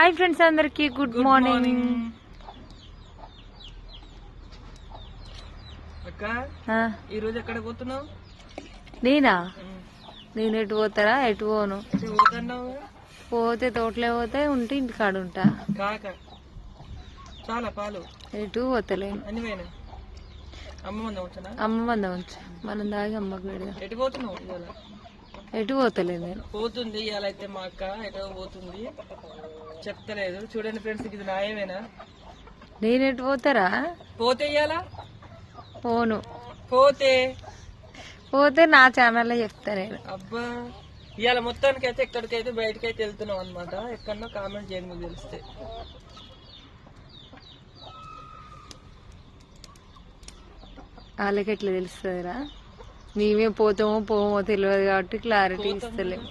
Hi friends అందరికి good morning. అక్క ఈ రోజు ఎక్కడ పోతున్నావు? నేనా? నేను ఎటు పోతారా? ఎటు పోను? పోతే తోటలే పోతే ఉంటే ఇంటికాడ ఉంటా. చాలా పాలు. ఎటు పోతలేను. అమ్మ మంద మంద ఉంచు. మనం దాగి అమ్మకు పెడదాం. ఎటు పోతున్నావు ఎటు పోతలేదు నేను. పోతుంది ఇవాళ అయితే మా అక్క ఎటో పోతుంది. చెప్తలేదు. చూడండి ఫ్రెండ్స్ ఇది న్యాయమేనా? నేను ఎటు పోతారా? పోతే ఇవాళ పోను. పోతే? పోతే నా ఛానల్లో చెప్తా నేను. అబ్బా! ఇవాళ మొత్తానికి అయితే ఎక్కడికైతే బయటకి అయితే వెళ్తున్నాం అనమాట ఎక్కడన్నా కామెంట్ చేయండి మీకు తెలిస్తే. వాళ్ళకి ఎట్లా తెలుస్తుందిరా? మేమే పోతామో పోమో తెలియదు కాబట్టి క్లారిటీ ఇస్తలేము